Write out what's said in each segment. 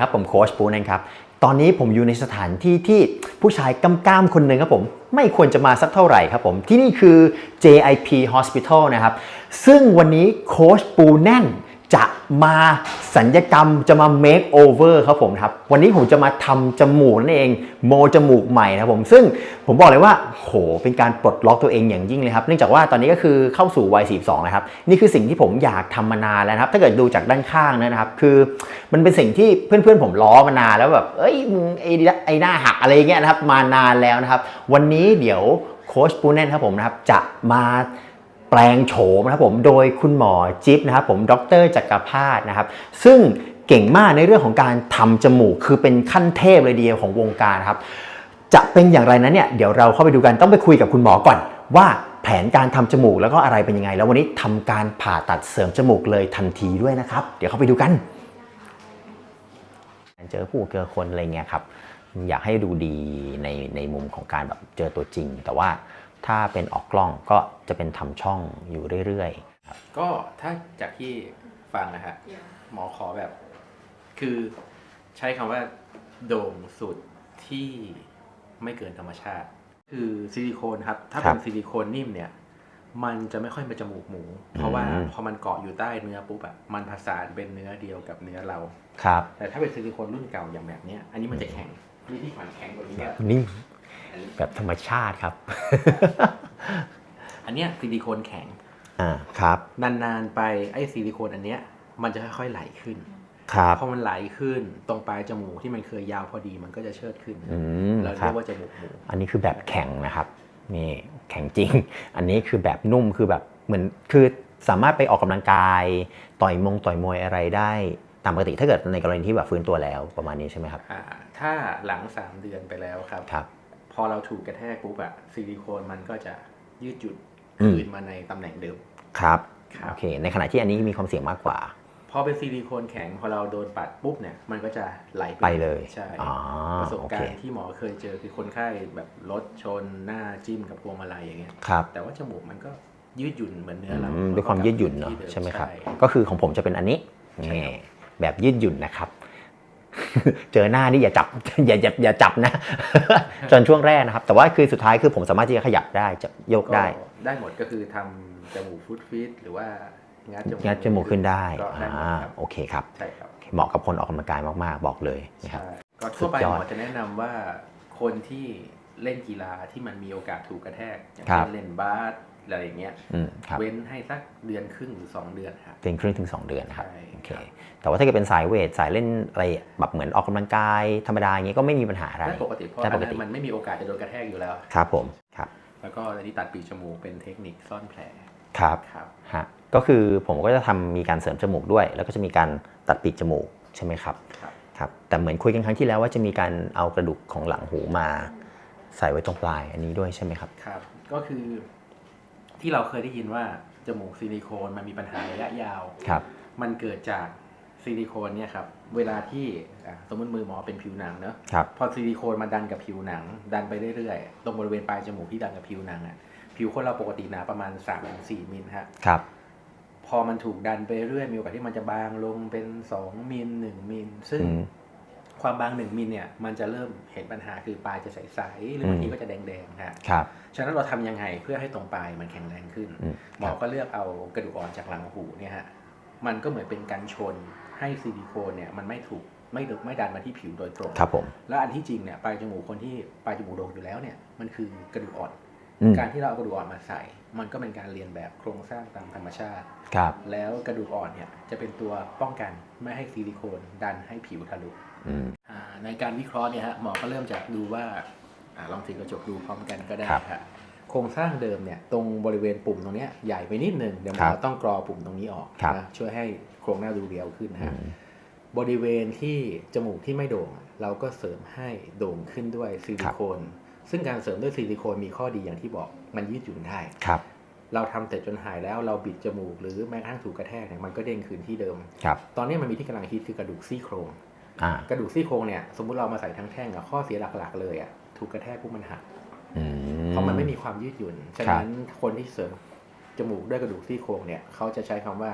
ครับ ผมโค้ชปูนั่นครับ ตอนนี้ผมอยู่ในสถานที่ที่ผู้ชายกล้ามคนหนึ่งครับผม ไม่ควรจะมาสักเท่าไหร่ครับผม ที่นี่คือ JIP Hospital นะครับ ซึ่งวันนี้โค้ชปูแน่น จะมาสัญญกรรมจะมา make over ครับผมครับ วันนี้ผมจะมาทำจมูกนั่นเอง โมจมูกใหม่นะครับผมซึ่งผมบอกเลยว่าโหเป็นการปลดล็อกตัวเองอย่างยิ่งเลยครับ เนื่องจากว่าตอนนี้ก็คือเข้าสู่วัย 42 นะครับ นี่คือสิ่งที่ผมอยากทำมานานแล้วครับ ถ้าเกิดดูจากด้านข้างนะครับ คือมันเป็นสิ่งที่เพื่อนๆผมล้อมานานแล้วแบบเอ้ยมึงไอ้ไอ้หน้าหักอะไรเงี้ยนะครับมานานแล้วนะครับ วันนี้เดี๋ยวโค้ชปูแน่นครับผมนะครับจะมา แปลงโฉมนะครับผมโดยคุณหมอจิ๊บนะครับผมดรจักรพาสนะครับ ซึ่งเก่งมากในเรื่องของการทำจมูกคือเป็นขั้นเทพเลยเดียวของวงการครับ จะเป็นอย่างไรนั้นเนี่ยเดี๋ยวเราเข้าไปดูกันต้องไปคุยกับคุณหมอก่อน ว่าแผนการทำจมูกแล้วก็อะไรเป็นยังไง แล้ววันนี้ทำการผ่าตัดเสริมจมูกเลยทันทีด้วยนะครับ เดี๋ยวเข้าไปดูกันเจอผู้เจอคนอะไรเงี้ยครับอยากให้ดูดีในในมุมของการแบบเจอตัวจริง แต่ว่า ถ้าเป็นออกกล้องก็จะเป็นทำช่องอยู่เรื่อยๆก็ถ้าจากที่ฟังนะฮะหมอขอแบบ คือใช้คำว่าโด่งสุดที่ไม่เกินธรรมชาติ คือซิลิโคนครับ ถ้าครัเป็บนซิลิโคนนิ่มเนี่ย มันจะไม่ค่อยเป็นจมูกหมู เพราะว่าอืมพอมันเกาะอยู่ใต้เนื้อปุ๊บอะมันผสานเป็นเนื้อเดียวกับเนื้อเราครับ แต่ถ้าเป็นซิลิโคนรุ่นเก่าอย่างแบบเนี้ยอันนี้มันจะแข็งนี่ที่มันแข็งกว่านี้เนี่ยนี่ แบบธรรมชาติครับ อันเนี้ยซิลิโคนแข็ง อ่าครับ นานๆไปไอ้ซิลิโคนอันเนี้ยมันจะค่อยๆไหลขึ้นครับพอมันไหลขึ้นตรงปลายจมูกที่มันเคยยาวพอดีมันก็จะเชิดขึ้นอืมเราครัเรียบกว่าจมูกหมูอันนี้คือแบบแข็งนะครับนี่แข็งจริง อันนี้คือแบบนุ่มคือแบบเหมือนคือสามารถไปออกกำลังกายต่อยมงต่อยมวยอะไรได้ตามปกติถ้าเกิดในกรณีที่แบบฟื้นตัวแล้วประมาณนี้ใช่ไหมครับอ่าถ้าหลัง 3 เดือนไปแล้วครับครับ พอเราถูกกระแทกปุ๊บอะซิลิโคนมันก็จะยืดหยุ่นอืมคืนมาในตำแหน่งเดิมครับครับโอเค ในขณะที่อันนี้มีความเสี่ยงมากกว่าพอเป็นซิลิโคนแข็งพอเราโดนปัดปุ๊บเนี่ยมันก็จะไหลไปเลยใช่อ๋อประสบโอการเคณ์ที่หมอเคยเจอคือคนไข้แบบรถชนหน้าจิ้มกับพวงมาลัยอย่างเงี้ยครับแต่ว่าจมูกมันก็ยืดหยุ่นเหมือนเนื้อเราอืมด้วยความยืดหยุ่นเนาะที่ดิใช่ไหมครับใช่ก็คือของผมจะเป็นอันนี้ใช่นี่ครับแบบยืดหยุ่นนะครับ เจอหน้านี่อย่าจับอย่าอย่าอย่าจับนะ จนช่วงแรกนะครับ แต่ว่าคือสุดท้ายคือผมสามารถที่จะขยับได้จะโยกได้ก็ได้หมดก็คือทำจมูกฟุตฟิตหรือว่างัดจมูกงัดจมูกขึ้นได้ก็ได้หมดอ่าครับโอเคครับใช่ครับเหมาะกับคนออกกำลังกายมากๆ บอกเลยนะครับใช่ก็ทั่วไปสุดยอดหมอจะแนะนำว่าคนที่เล่นกีฬาที่มันมีโอกาสถูกกระแทกอย่างครัเช่บนเล่นบาส อะไรอย่างเงี้ยอืมครับเว้นให้สักเดือนครึ่งหรือ 2 เดือนครับเป็นครึ่งถึง 2 เดือนนะครับใช่โอเคครับ แต่ว่าถ้าเกิดเป็นสายเวทสายเล่นอะไรแบบเหมือนออกกำลังกายธรรมดาอย่างงี้ก็ไม่มีปัญหาอะไร ได้ปกติเพราะได้อัปนกนั้ตินมันไม่มีโอกาสจะโดนกระแทกอยู่แล้ว ครับผมครับแล้วก็อันนี้ตัดปีกจมูกเป็นเทคนิคซ่อนแผลครับครับ ฮะก็คือผมก็จะทำมีการเสริมจมูกด้วย แล้วก็จะมีการตัดปีกจมูกใช่ไหมครับครับ ครับแต่เหมือนคุยกันครั้งที่แล้วว่าจะมีการเอากระดูกของหลังหูมา ใส่ไว้ตรงปลายอันนี้ด้วยใช่ไหมครับ ครับ ก็คือ ที่เราเคยได้ยินว่าจมูกซิลิโคนมันมีปัญหาระยะยาว ครับ มันเกิดจากซิลิโคนเนี่ยครับ เวลาที่อะสมมติมือหมอเป็นผิวหนังเนอะครับ พอซิลิโคนมาดันกับผิวหนัง ดันไปเรื่อยๆ ตรงบริเวณปลายจมูกที่ดันกับผิวหนังอะ ผิวคนเราปกติหนาประมาณ 3-4มิลฮะ ครับ พอมันถูกดันไปเรื่อยมีโอกาสที่มันจะบางลงเป็น 2มิล1มิลซึ่งอืม ความบาง1มิลเนี่ยมันจะเริ่มเห็นปัญหาคือปลายจะใสๆหรือบางทีอืมก็จะแดงๆฮะครับฉะนั้นเราทำยังไงเพื่อให้ตรงปลายมันแข็งแรงขึ้นอืมหมอก็เลือกเอากระดูกอ่อนจากหลังหูเนี่ยฮะมันก็เหมือนเป็นการชนให้ซิลิโคนเนี่ยมันไม่ถูกไม่ดึไม่ดันมาที่ผิวโดยตรงครับผมและอันที่จริงเนี่ยปลายจมูกคนที่ปลายจมูกโด่งอยู่แล้วเนี่ยมันคือกระดูกอ่อนอืมการที่เราเอากระดูกอ่อนมาใส่ มันก็เป็นการเรียนแบบโครงสร้างตามธรรมชาติครับแล้วกระดูกอ่อนเนี่ยจะเป็นตัวป้องกันไม่ให้ซิลิโคนดันให้ผิวทะลุอืมอ่า ในการวิเคราะห์เนี่ยฮะหมอก็เริ่มจากดูว่าอาลองถือกระจกดูพร้อมกันก็ได้ครับครับโครงสร้างเดิมเนี่ยตรงบริเวณปุ่มตรงเนี้ยใหญ่ไปนิดนึงเดี๋ยวหมครัอบต้องกรอปุ่มตรงนี้ออกครับนะช่วยให้โครงหน้าดูเรียวขึ้นนะอืฮะมบริเวณที่จมูกที่ไม่โด่งอะเราก็เสริมให้โด่งขึ้นด้วยซิลิโคน ซึ่งการเสริมด้วยซิลิโคนมีข้อดีอย่างที่บอกมันยืดหยุ่นได้ครับเราทำเสร็จจนหายแล้วเราบิดจมูกหรือแม้กระทั่งถูกกระแทกเนี่ยมันก็เด้งคืนที่เดิมครับตอนนี้มันมีที่กำลังฮิตคือกระดูกซี่โครงอ่า กระดูกซี่โครงเนี่ยสมมุติเรามาใส่ทั้งแท่งอะข้อเสียหลักๆ เลยอะถูกกระแทกปุ๊บมันหักอืมเพราะมันไม่มีความยืดหยุ่น ฉะครับนั้นคนที่เสริมจมูกด้วยกระดูกซี่โครงเนี่ยเขาจะใช้คำว่า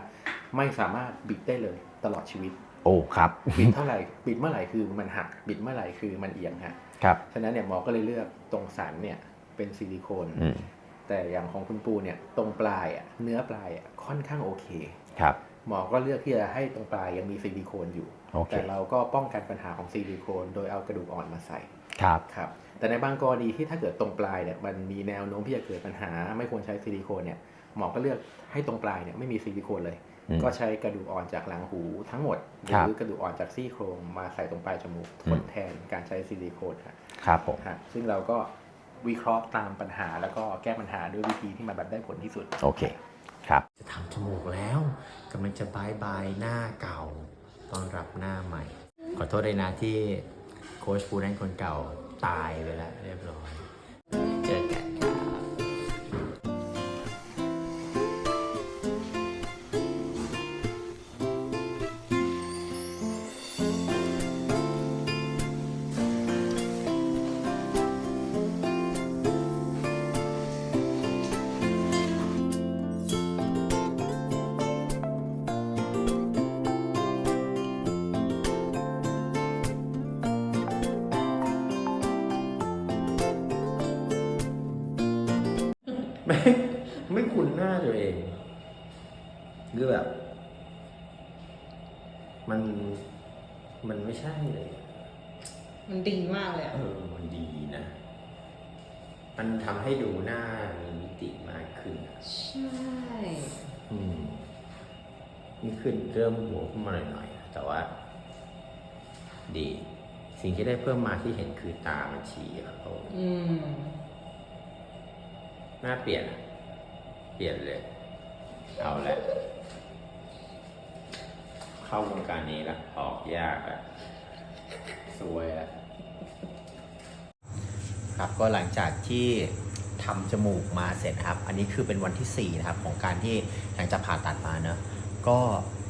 ไม่สามารถบิดได้เลยตลอดชีวิต โอ้ครับบิดเท่าไหร่บิดเมื่อไหร่คือมันหักบิดเมื่อไหร่คือมันเอียงฮะครับฉะนั้นเนี่ยหมอก็เลยเลือกตรงสันเนี่ยเป็นซิลิโคนอืมแต่อย่างของคุณปูเนี่ยตรงปลายอะเนื้อปลายอะค่อนข้างโอเคครับ หมอก็เลือกที่จะให้ตรงปลายยังมีซิลิโคนอยู่โอเคแต่เราก็ป้องกันปัญหาของซิลิโคนโดยเอากระดูกอ่อนมาใส่ครับครับแต่ในบางกรณีที่ถ้าเกิดตรงปลายเนี่ยมันมีแนวโน้มที่จะเกิดปัญหา ไม่ควรใช้ซิลิโคนเนี่ยหมอก็เลือกให้ตรงปลายเนี่ยไม่มีซิลิโคนเลยอืมก็ใช้กระดูกอ่อนจากหลังหูทั้งหมดหครับรือกระดูกอ่อนจากซี่โครงมาใส่ตรงปลายจมูกทดแทนการใช้ซิลิโคนครับครับผมฮะซึ่งเราก็วิเคราะห์ตามปัญหาแล้วก็แก้ปัญหาด้วยวิธีที่มันแบบได้ผลที่สุดโอเค ครับจะทำจมูกแล้วกำลังจะบายบายหน้าเก่าต้อนรับหน้าใหม่ ขอโทษเลยนะที่โค้ชฟูนั่นคนเก่าตายไปแล้วเรียบร้อย ไม่ไม่คุ้นหน้าตัวเองคือแบบ มันมันไม่ใช่เลย มันดีมากเลยอะเออ มันดีนะ มันทำให้ดูหน้ามีมิติมากขึ้นอะใช่ อืมนี่ขึ้นเริ่มหัวขึ้นมาหน่อยๆนะแต่ว่า ดี สิ่งที่ได้เพิ่มมาที่เห็นคือตามันชี้ครับผมอืม ห น้าเปลี่ยน เปลี่ยนเลย เอาแหละ เข้าวงการนี้ละออกยากอะสวยอะครับก็หลังจากที่ทำจมูกมาเสร็จครับ อันนี้คือเป็นวันที่4นะครับของการที่หลังจากผ่าตัดมาเนอะก็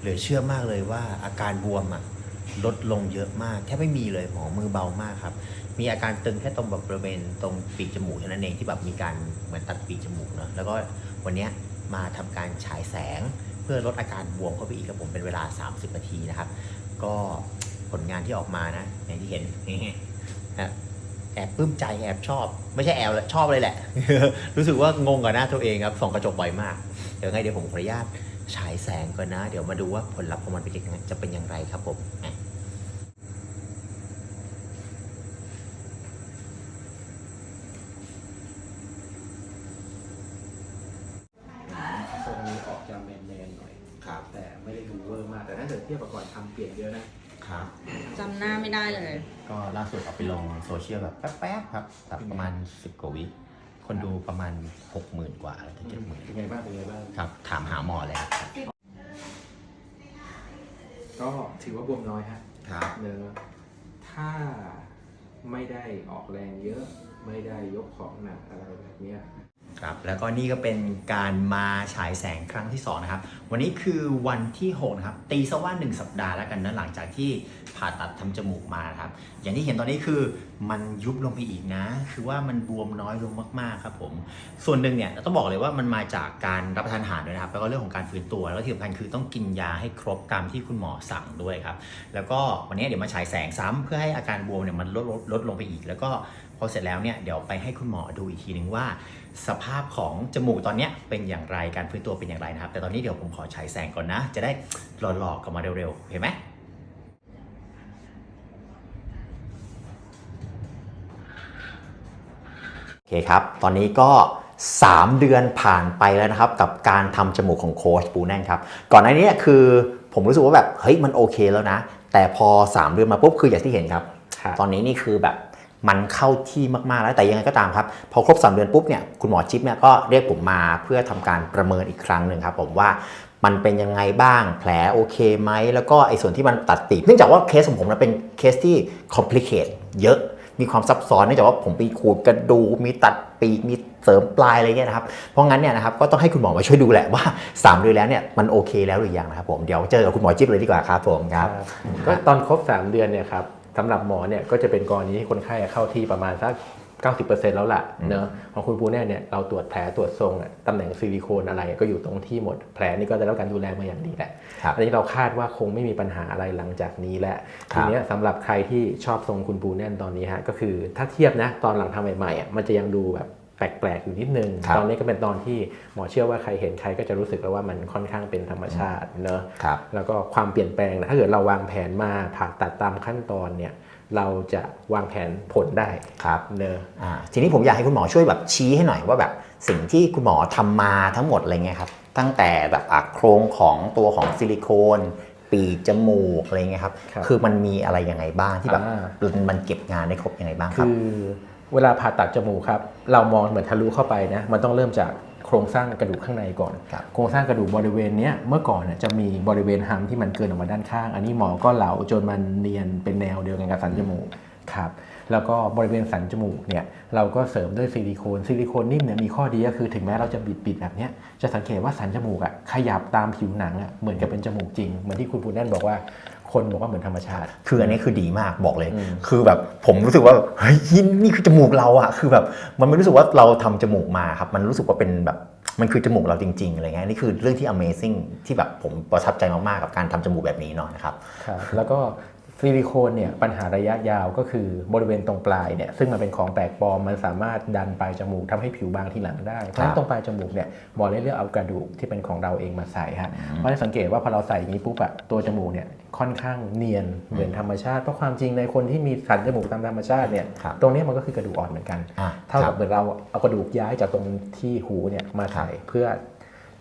เหลือเชื่อมากเลยว่าอาการบวมอะ ลดลงเยอะมากแทบไม่มีเลยหมอมือเบามากครับ มีอาการตึงแค่ตรงแบบบริเวณตรงปีกจมูกเท่านั้นเองที่แบบมีการเหมือนตัดปีกจมูกเนอะแล้วก็วันนี้มาทำการฉายแสงเพื่อลดอาการบวมเข้าไปอีกครับผมเป็นเวลา 30 นาทีนะครับ ก็ผลงานที่ออกมานะ อย่างที่เห็นแอบปลื้มใจแอบชอบ ไม่ใช่แอบแหละชอบเลยแหละ รู้สึกว่างงกับหน้าตัวเองครับส่องกระจกบ่อยมาก เดี๋ยวไงเดี๋ยวผมขออนุญาตฉายแสงก่อนนะ เดี๋ยวมาดูว่าผลลัพธ์ของมันเป็นยังไงจะเป็นอย่างไรครับผมอะ ทรงนี้ออกจะแมนๆหน่อย ครับ แต่ไม่ได้ดูเวอร์มาก แต่ถ้าเกิดเทียบกับก่อนทำเปลี่ยนเยอะนะ ครับ จำหน้าไม่ได้เลย ก็ ล่าสุดเอาไปลงโซเชียลแบบแป๊บๆครับแบบประมาณ 10 กว่าวิคนดูประมาณ 60,000 กว่าแล้วถึงเจ็ดหมื่นเป็นไงบ้างเป็นไงบ้างครับ ถามหาหมอแล้วก็ถือว่าบวมน้อยฮะครับเนื้อะถ้าไม่ได้ออกแรงเยอะ ไม่ได้ยกของหนักอะไรแบบเนี้ย ครับแล้วก็นี่ก็เป็นการมาฉายแสงครั้งที่2นะครับวันนี้คือวันที่6นะครับตีซะว่า 1 สัปดาห์แล้วกันนะหลังจากที่ผ่าตัดทำจมูกมาครับอย่างที่เห็นตอนนี้คือมันยุบลงไปอีกนะ คือว่ามันบวมน้อยลงมากๆครับผมส่วนหนึ่งเนี่ยต้องบอกเลยว่ามันมาจากการรับประทานอาหารด้วยนะครับแล้วก็เรื่องของการฟื้นตัวแล้วก็ที่สำคัญคือต้องกินยาให้ครบตามที่คุณหมอสั่งด้วยครับแล้วก็วันนี้เดี๋ยวมาฉายแสงซ้ำเพื่อให้อาการบวมเนี่ยมันลดลดลดลงไปอีก แล้วก็ พอเสร็จแล้วเนี่ยเดี๋ยวไปให้คุณหมอดูอีกทีนึงว่า สภาพของจมูกตอนเนี้ยเป็นอย่างไรการฟื้นตัวเป็นอย่างไรนะครับ แต่ตอนนี้เดี๋ยวผมขอฉายแสงก่อนนะ จะได้หล่อๆกลับมาเร็วๆเห็นไหมโอเคครับ ตอนนี้ก็3 เดือนผ่านไปแล้วนะครับ กับการทำจมูกของโค้ชปูแน่นครับ ก่อนหน้านี้คือผมรู้สึกว่าแบบเฮ้ยมันโอเคแล้วนะ แต่พอ 3 เดือนมาปุ๊บคืออย่างที่เห็นครับครับตอนนี้นี่คือแบบ มันเข้าที่มากๆแล้วแต่ยังไงก็ตามครับ พอครบ 3 เดือนปุ๊บเนี่ยคุณหมอจิ๊บเนี่ยก็เรียกผมมาเพื่อทำการประเมินอีกครั้งหนึ่งครับผมว่ามันเป็นยังไงบ้างแผลโอเคไหม แล้วก็ไอ้ส่วนที่มันตัดตีบเนื่องจากว่าเคสของผมนะเป็นเคสที่ complicate เยอะมีความซับซ้อนเนื่องจากว่าผมไปขูดกระดูกมีตัดปีกมีเสริมปลายอะไรเงี้ยนะครับ เพราะงั้นเนี่ยนะครับก็ต้องให้คุณหมอมาช่วยดูแหละว่า 3 เดือนแล้วเนี่ยมันโอเคแล้วหรือยังนะครับผมเดี๋ยวเจอกับคุณหมอจิ๊บเลยดีกว่าครับผมครับก็ตอนครบ 3 เดือนเนี่ยครับ สำหรับหมอเนี่ยก็จะเป็นกรณีที่คนไข้เข้าที่ประมาณสัก 90%แล้วล่ะเนอะของคุณปูเนี่ยเนี่ยเราตรวจแผลตรวจทรงอะตำแหน่งซิลิโคนอะไรก็อยู่ตรงที่หมดแผลนี่ก็ได้รับการดูแลมาอย่างดีแหละครับอันนี้เราคาดว่าคงไม่มีปัญหาอะไรหลังจากนี้แหละครัทีบเนี้ยสำหรับใครที่ชอบทรงคุณปูแน่นตอนนี้ฮะก็คือถ้าเทียบนะตอนหลังทำใหม่ๆอะมันจะยังดูแบบ แปลกๆอยู่นิดนึงครับตอนนี้ก็เป็นตอนที่หมอเชื่อว่าใครเห็นใครก็จะรู้สึกแล้วว่ามันค่อนข้างเป็นธรรมชาติเนอะครับแล้วก็ความเปลี่ยนแปลงนะถ้าเกิดเราวางแผนมาผ่าตัดตามขั้นตอนเนี่ยเราจะวางแผนผลได้ครับเนอะอ่าทีนี้ผมอยากให้คุณหมอช่วยแบบชี้ให้หน่อยว่าแบบสิ่งที่คุณหมอทำมาทั้งหมดอะไรเงี้ยครับตั้งแต่แบบอะโครงของตัวของซิลิโคนปีกจมูกอะไรเงี้ยครับครับ คือมันมีอะไรยังไงบ้างที่แบบอ่ามันเก็บงานได้ครบยังไงบ้างคคืรับอ เวลาผ่าตัดจมูกครับ เรามองเหมือนทะลุเข้าไปนะ มันต้องเริ่มจากโครงสร้างกระดูกข้างในก่อนครับโครงสร้างกระดูกบริเวณเนี้ยเมื่อก่อนเนี่ยจะมีบริเวณหัมที่มันเกินออกมาด้านข้าง อันนี้หมอก็เหลาจนมันเนียนเป็นแนวเดียวกันกับสันจมูกครับแล้วก็บริเวณสันจมูกเนี่ยเราก็เสริมด้วยซิลิโคนซิลิโคนนิ่มเนี่ยมีข้อดีก็คือถึงแม้เราจะบิดบิดๆแบบเนี้ยจะสังเกตว่าสันจมูกอะขยับตามผิวหนังอะเหมือนกับเป็นจมูกจริงเหมือนที่คุณปูแน่นบอกว่า คนบอกว่าเหมือนธรรมชาติ คืออันนี้คือดีมากบอกเลยอืมคือแบบผมรู้สึกว่าแบบเฮ้ยนี่คือจมูกเราอะคือแบบมันไม่รู้สึกว่าเราทำจมูกมาครับ มันรู้สึกว่าเป็นแบบมันคือจมูกเราจริงๆอะไรเงี้ยนี่คือเรื่องที่ Amazing ที่แบบผมประทับใจมากๆกับการทำจมูกแบบนี้เนาะนะครับครับ แล้วก็ ซิลิโคนเนี่ยปัญหาระยะยาวก็คือบริเวณตรงปลายเนี่ยซึ่งมันเป็นของแปลกปลอมมันสามารถดันปลายจมูกทำให้ผิวบางทีหลังได้เพราะฉะนั้นตรงปลายจมูกเนี่ยหมอเลยเลือกเอากระดูกที่เป็นของเราเองมาใส่ฮะเพราะฉะนั้นสังเกตว่าพอเราใส่อย่างนี้ปุ๊บอะตัวจมูกเนี่ยค่อนข้างเนียนเหมือนธรรมชาติ เพราะความจริงในคนที่มีสันจมูกตามธรรมชาติเนี่ยครับตรงเนี้ยมันก็คือกระดูกอ่อนเหมือนกันอะเท่าครักับบเหมือนเราเอากระดูกย้ายจากตรงที่หูเนี่ยมาใส่เพื่อ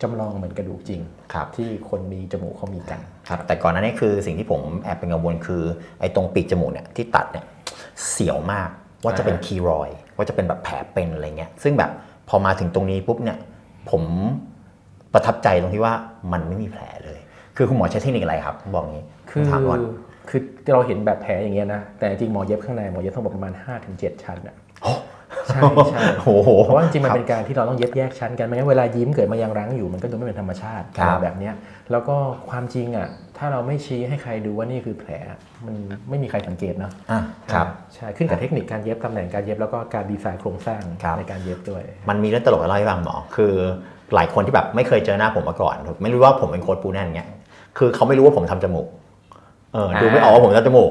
จำลองเหมือนกระดูกจริงครับที่คนมีจมูกเขามีกันครับแต่ก่อนหน้านี้คือสิ่งที่ผมแอบเป็นกังวลคือไอ้ตรงปีกจมูกเนี่ยที่ตัดเนี่ยเสียวมากว่าจะเป็นอ่าคีรอยด์ว่าจะเป็นแบบแผลเป็นอะไรเงี้ยซึ่งแบบพอมาถึงตรงนี้ปุ๊บเนี่ยผมประทับใจตรงที่ว่ามันไม่มีแผลเลย คือคุณหมอใช้เทคนิคอะไรครับบอกงี้คือถามก่อนคือเราเห็นแบบแผลอย่างเงี้ยนะแต่จริงหมอเย็บข้างในหมอเย็บทั้งหมดประมาณ5-7 ชั้นอะ ใช่ใช่โอ้โหเพราะว่าจริงๆมันคบเป็นการที่เราต้องเย็บแยกชั้นกันไม่งั้นเวลายิ้มเกิดมายังรั้งอยู่มันก็ดูไม่เป็นธรรมชาติครับอะไรแบบเนี้ยแล้วก็ความจริงอะถ้าเราไม่ชี้ให้ใครดูว่านี่คือแผลมันไม่มีใครสังเกตเนอะอะครับใช่ขึ้นกับเทคนิคการเย็บตำแหน่งการเย็บแล้วก็การดีไซน์โครงสร้างครับในการเย็บด้วย มันมีเรื่องตลกอะไรให้ฟังหมอคือหลายคนที่แบบไม่เคยเจอหน้าผมมาก่อน ไม่รู้ว่าผมเป็นโค้ดปูแน่นเงี้ยคือเขาไม่รู้ว่าผมทำจมูกเออดูไม่ออกว่าผมทำจมูก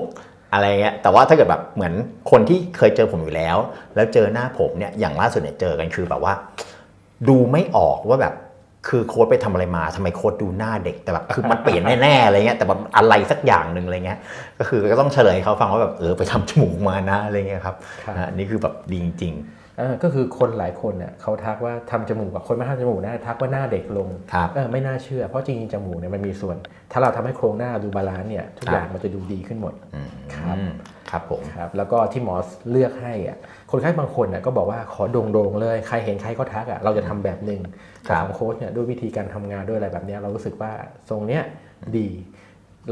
อะไรเงี้ยแต่ว่าถ้าเกิดแบบเหมือนคนที่เคยเจอผมอยู่แล้ว แล้วเจอหน้าผมเนี่ยอย่างล่าสุดเนี่ยเจอกันคือแบบว่า ดูไม่ออกว่าแบบคือโค้ดไปทำอะไรมาทำไมโค้ดดูหน้าเด็กแต่แบบคือมันเปลี่ยนแน่ๆอะไรเงี้ยแต่แบบอะไรสักอย่างหนึ่งอะไรเงี้ยก็คือก็ต้องเฉลยเขาฟังว่าแบบเออไปทำจมูกมานะอะไรเงี้ยครับครับอะอันนี่คือแบบดีจริงอ่า ก็คือคนหลายคนเนี่ยเขาทักว่าทำจมูกกับคนไม่ทำจมูกนะทักว่าหน้าเด็กลงครับเออไม่น่าเชื่อ เพราะจริงๆจมูกเนี่ยมันมีส่วน ถ้าเราทำให้โครงหน้าดูบาลานซ์เนี่ยทุกครับอย่างมันจะดูดีขึ้นหมดๆอืมครับครับผมครับแล้วก็ที่หมอเลือกให้อะคนไข้บางคนน่ะก็บอกว่าขอโด่งๆเลยใครเห็นใครก็ทักอะเราจะทำแบบหนึ่งครัแต่บของโค้ชเนี่ยด้วยวิธีการทำงานด้วยอะไรแบบเนี้ยเรารู้สึกว่าทรงเนี้ยดี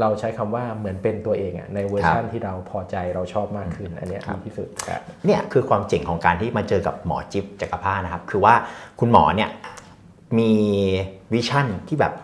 เราใช้คำว่าเหมือนเป็นตัวเองอะในเวอร์ชันที่เราพอใจเราชอบมากขึ้น อันเนี้ยดีที่สุดครับเนี่ยคือความเจ๋งของการที่มาเจอกับหมอจิ๊บจักรภาสนะครับ คือว่าคุณหมอเนี่ยมีวิชั่นที่แบบ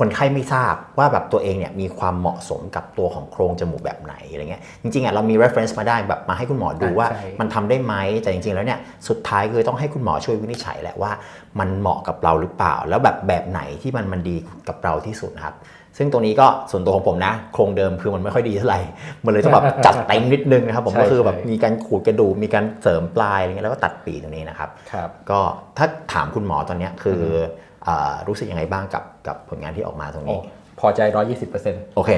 คนไข้ไม่ทราบว่าแบบตัวเองเนี่ยมีความเหมาะสมกับตัวของโครงจมูกแบบไหนอะไรเงี้ยจริงๆอะเรามี reference มาได้แบบมาให้คุณหมอดูว่าใช่มันทำได้ไหมแต่จริงๆแล้วเนี่ยสุดท้ายคือต้องให้คุณหมอช่วยวินิจฉัยแหละว่า มันเหมาะกับเราหรือเปล่า แล้วแบบแบบไหนที่มันมันดีกับเราที่สุดนะครับ ซึ่งตรงนี้ก็ส่วนตัวของผมนะ โครงเดิมคือมันไม่ค่อยดีเท่าไหร่มันเลยต้องแบบจัดเต็มนิดนึงนะครับผมใช่ก็คือแบบใช่มีการขูดกระดูกมีการเสริมปลายอะไรเงี้ยแล้วก็ตัดปีกตรงนี้นะครับครับก็ถ้าถามคุณหมอตอนเนี้ยคืออ่ารู้สึกยังไงบ้างกับกับผลงานที่ออกมาตรงโอ้นี้ พอใจ 120%โอเค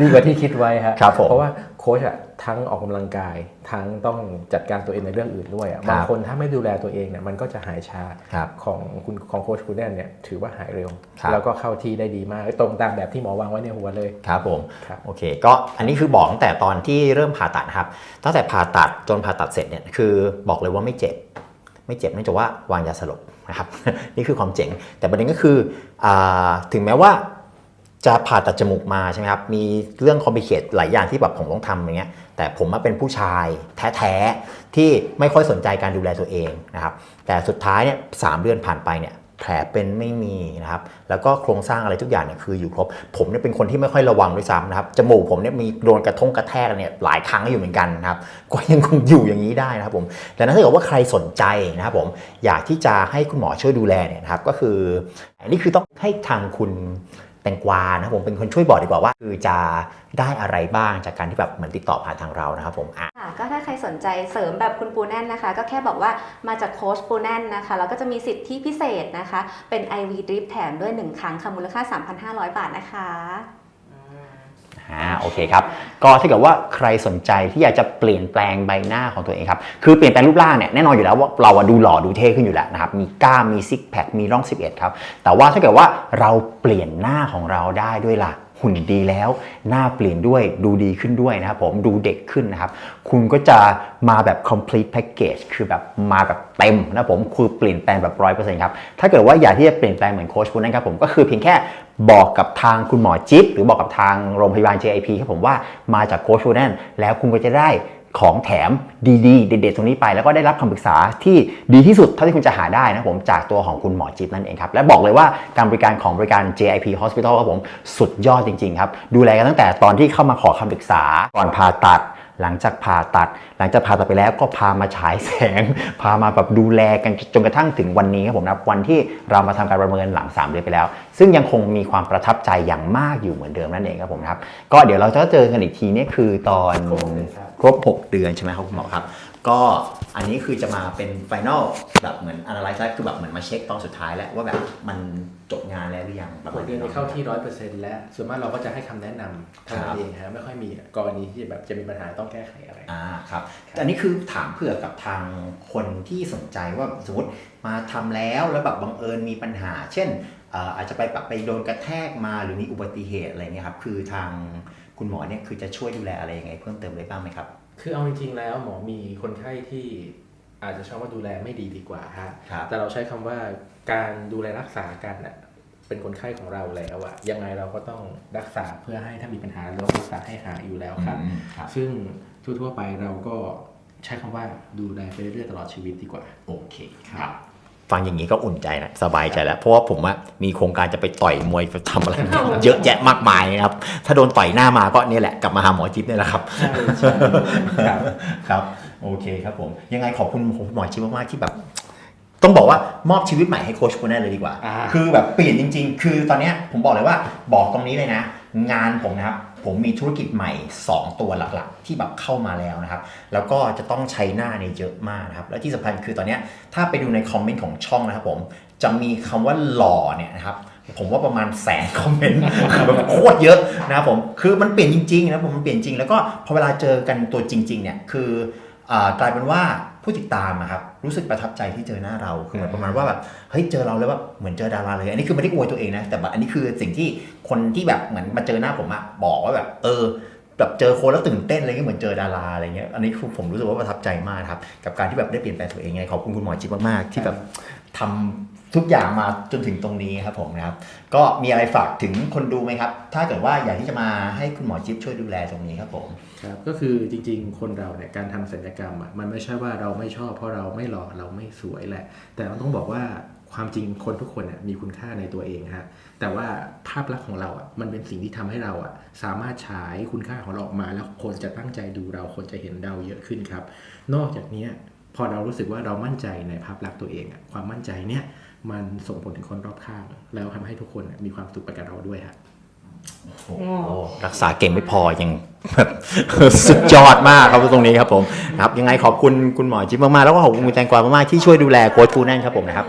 ดีกว่าที่คิดไว้ฮะครับผมเพราะว่าโค้ชอะทั้งออกกำลังกาย ทั้งต้องจัดการตัวเองในเรื่องอื่นด้วยอะครับบางคนถ้าไม่ดูแลตัวเองเนี่ยมันก็จะหายชาครับของคุณของโค้ชคุณแนนเนี่ยถือว่าหายเร็วครับแล้วก็เข้าที่ได้ดีมากตรงตามแบบที่หมอวางไว้ในหัวเลยครับผมครับโอเค ก็อันนี้คือบอกตั้งแต่ตอนที่เริ่มผ่าตัดนะครับตั้งแต่ผ่าตัดจนผ่าตัดเสร็จเนี่ยคือบอกเลยว่าไม่เจ็บ ไม่เจ็บเนื่องจากว่าวางยาสลบนะครับนี่คือความเจ๋ง แต่ประเด็นก็คืออถึงแม้ว่าจะผ่าตัดจมูกมาใช่ไหมครับ มีเรื่องคอมพิเคทหลายอย่างที่แบบผมต้องทำอย่างเงี้ย แต่ผมมาเป็นผู้ชายแท้ๆ ที่ไม่ค่อยสนใจการดูแลตัวเองนะครับ แต่สุดท้ายเนี่ยสามเดือนผ่านไปเนี่ย แผลเป็นไม่มีนะครับ แล้วก็โครงสร้างอะไรทุกอย่างเนี่ยคืออยู่ครบ ผมเนี่ยเป็นคนที่ไม่ค่อยระวังด้วยซ้ำนะครับ จมูกผมเนี่ยมีโดนกระทงกระแทกเนี่ยหลายครั้งอยู่เหมือนกันนะครับ ก็ยังคงอยู่อย่างนี้ได้นะครับผม แต่ถ้าเกิดว่าใครสนใจนะครับผม อยากที่จะให้คุณหมอช่วยดูแลเนี่ยนะครับ ก็คือ อันนี้คือต้องให้ทางคุณ แตงกวานะครับผมเป็นคนช่วยบอกดีกว่าว่า คือจะได้อะไรบ้างจากการที่แบบเหมือนติดต่อผ่านทางเรานะครับผมอะค่ะก็ถ้าใครสนใจเสริมแบบคุณปูแน่นนะคะ ก็แค่บอกว่ามาจากโค้ชปูแน่นนะคะแล้วก็จะมีสิทธิพิเศษนะคะ เป็น IV drip แถมด้วย 1 ครั้งค่ะมูลค่า 3,500 บาทนะคะ อ่าโอเคครับก็ถ้าเกิดว่าใครสนใจที่อยากจะเปลี่ยนแปลงใบหน้าของตัวเองครับคือเปลี่ยนแปลงรูปร่างเนี่ยแน่นอนอยู่แล้วว่าเราดูหล่อดูเท่ขึ้นอยู่แล้วนะครับมีกล้ามมีซิกแพคมีร่อง 11 ครับ แต่ว่าถ้าเกิดว่าเราเปลี่ยนหน้าของเราได้ด้วยล่ะ หุ่นดีแล้ว หน้าเปลี่ยนด้วยดูดีขึ้นด้วยนะครับผมดูเด็กขึ้นนะครับ คุณก็จะมาแบบ complete package คือแบบมาแบบเต็มนะครับผมคือเปลี่ยนแปลงแบบร้อยเปอร์เซ็นต์ครับ ถ้าเกิดว่าอยากที่จะเปลี่ยนแปลงเหมือนโค้ชคุณนะครับผมก็คือเพียงแค่บอกกับทางคุณหมอจิ๊บหรือบอกกับทางโรงพยาบาล JIP ครับผมว่ามาจากโค้ชคุณนั่นแล้วคุณก็จะได้ ของแถมดีๆ เด็ดๆ ตรงนี้ไป แล้วก็ได้รับคำปรึกษาที่ดีที่สุดเท่าที่คุณจะหาได้นะผมจากตัวของคุณหมอจิ๊บนั่นเองครับ และบอกเลยว่าการบริการของบริการ JIP Hospital ครับผมสุดยอดจริงๆครับ ดูแลกันตั้งแต่ตอนที่เข้ามาขอคำปรึกษาก่อนผ่าตัดหลังจากผ่าตัด หลังจากผ่าตัดไปแล้วก็พามาฉายแสง พามาแบบดูแลกันจนกระทั่งถึงวันนี้ครับผมนะวันที่เรามาทำการประเมินหลัง 3 เดือนไปแล้ว ซึ่งยังคงมีความประทับใจอย่างมากอยู่เหมือนเดิมนั่นเองครับผมครับ ก็เดี๋ยวเราจะเจอกันอีกทีนี่คือตอน ครบ 6 เดือนใช่ไหมครับคุณหมอครับ ก็อันนี้คือจะมาเป็นไฟนอลแบบเหมือน analyze คือแบบเหมือนมาเช็คตอนสุดท้ายแล้วว่าแบบมันจบงานแล้วหรือยังประผมาลณเรียนนี้ในเข้าที่ร้อยเปอร์เซ็นต์แล้วส่วนมากเราก็จะให้คำแนะนำเท่าครันั้บนเองฮะไม่ค่อยมีกรณีที่แบบจะมีปัญหาต้องแก้ไขอะไร อ่าครับแต่อันนี้คือถามเผื่อกับทางคนที่สนใจว่าสมมติมาทำแล้วแล้วแบบบังเอิญมีปัญหา เช่นเอ่ออาจจะไปแบบไปโดนกระแทกมาหรือมีอุบัติเหตุอะไรเงี้ยครับคือทางคุณหมอเนี่ยคือจะช่วยดูแลอะไรยังไงเพิ่มเติมได้บ้างไหมครับ คือเอาจริงๆแล้วหมอมีคนไข้ที่อาจจะชอบว่าดูแลไม่ดีดีกว่าฮะครับแต่เราใช้คำว่าการดูแลรักษากันน่ะเป็นคนไข้ของเราแล้วอะยังไงเราก็ต้องรักษาเพื่อให้ถ้ามีปัญหาเรารักษาให้หายอยู่แล้วครับอืมครับซึ่งทั่วๆไปเราก็ใช้คำว่าดูแลไปเรื่อยๆตลอดชีวิตดีกว่า โอเคครับ ฟังอย่างนี้ก็อุ่นใจนะสบายใจแล้ว เพราะว่าผมอะมีโครงการจะไปต่อยมวยไปทำอะไร เยอะแยะมากมายนะครับ ถ้าโดนต่อยหน้ามาก็เนี่ยแหละกลับมาหาหมอจิ๊บเนี่ยแหละครับใช่ใช่ครับครับ โอเคครับผม ยังไงขอบคุณหมอจิ๊บมากๆที่แบบ ต้องบอกว่ามอบชีวิตใหม่ให้โค้ชคนนั้นเลยดีกว่าอ่า คือแบบเปลี่ยนจริง ๆ คือตอนเนี้ยผมบอกเลยว่าบอกตรงนี้เลยนะ งานผมนะครับ ผมมีธุรกิจใหม่ 2 ตัวหลักๆ ที่แบบเข้ามาแล้วนะครับ แล้วก็จะต้องใช้หน้าเนี่ยเยอะมากนะครับ และที่สำคัญคือตอนนี้ถ้าไปดูในคอมเมนต์ของช่องนะครับผมจะมีคำว่าหล่อเนี่ยนะครับผมว่าประมาณแสนคอมเมนต์แบบโคตรเยอะนะครับผมคือมันเปลี่ยนจริงๆนะผมมันเปลี่ยนจริง แล้วก็พอเวลาเจอกันตัวจริง ๆเนี่ยคืออกลายเป็นว่า ผู้ติดตามอะครับรู้สึกประทับใจที่เจอหน้าเราคือเหมือนประมาณว่าแบบเฮ้ยเจอเราแล้วแบบเหมือนเจอดาราเลย อันนี้คือไม่ได้อวยตัวเองนะแต่แบบอันนี้คือสิ่งที่คนที่แบบเหมือนมาเจอหน้าผมอะบอกว่าแบบเออแบบเจอคนแล้วตื่นเต้นอะไรเงี้ยเหมือนเจอดาราอะไรเงี้ยอันนี้คือผมรู้สึกว่าประทับใจมากครับกับการที่แบบได้เปลี่ยนแปลงตัวเองไงขอบคุณคุณหมอจิ๊บมากๆที่แบบทำ ทุกอย่างมาจนถึงตรงนี้ครับผมนะครับ ก็มีอะไรฝากถึงคนดูไหมครับ ถ้าเกิดว่าอยากที่จะมาให้คุณหมอจิ๊บช่วยดูแลตรงนี้ครับผมครับก็คือจริงๆ คนเราเนี่ยการทำศัลยกรรมอะมันไม่ใช่ว่าเราไม่ชอบเพราะเราไม่หล่อเราไม่สวยแหละ แต่เราต้องบอกว่าความจริงคนทุกคนน่ะมีคุณค่าในตัวเองฮะแต่ว่าภาพลักษณ์ของเราอะมันเป็นสิ่งที่ทำให้เราอะสามารถฉายคุณค่าของเราออกมาแล้วคนจะตั้งใจดูเราคนจะเห็นเราเยอะขึ้นครับ นอกจากนี้พอเรารู้สึกว่าเรามั่นใจในภาพลักษณ์ตัวเองอะความมั่นใจเนี่ย มันส่งผลถึงคนรอบข้าง แล้วทำให้ทุกคนน่ะมีความสุขไปกับเราด้วยฮะโอ้โหรักษาเก่งไม่พอยังแบบสุดยอดมากครับตรงนี้ครับผมนะครับยังไงขอบคุณคุณหมอจิ๊บมากๆแล้วก็ขอบคุณคุณแตงกวามากๆที่ช่วยดูแลโค้ชฟูแนนครับผมนะครับ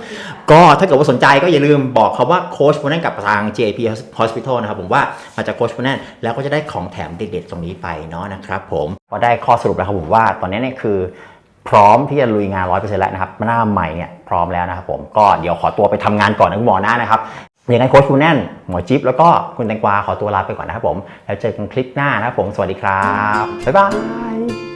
ก็ถ้าเกิดว่าสนใจก็อย่าลืมบอกเขาว่าโค้ชฟูแนนกับทาง JP Hospital นะครับผมว่ามาจากโค้ชฟูแนนแล้วก็จะได้ของแถมเด็ดๆตรงนี้ไปเนาะนะครับผมก็ได้ข้อสรุปแล้วครับผมว่าตอนนี้เนี่ยคือ พร้อมที่จะลุยงานร้อยเปอร์เซ็นต์แล้วนะครับหน้าใหม่เนี่ยพร้อมแล้วนะครับผมก็เดี๋ยวขอตัวไปทำงานก่อนนะคุณหมอหน้านะครับยังไงโค้ชคุณแน่นหมอจิ๊บแล้วก็คุณแตงกวาขอตัวลาไปก่อนนะครับผม แล้วเจอกันคลิปหน้านะครับผม สวัสดีครับ บ๊ายบาย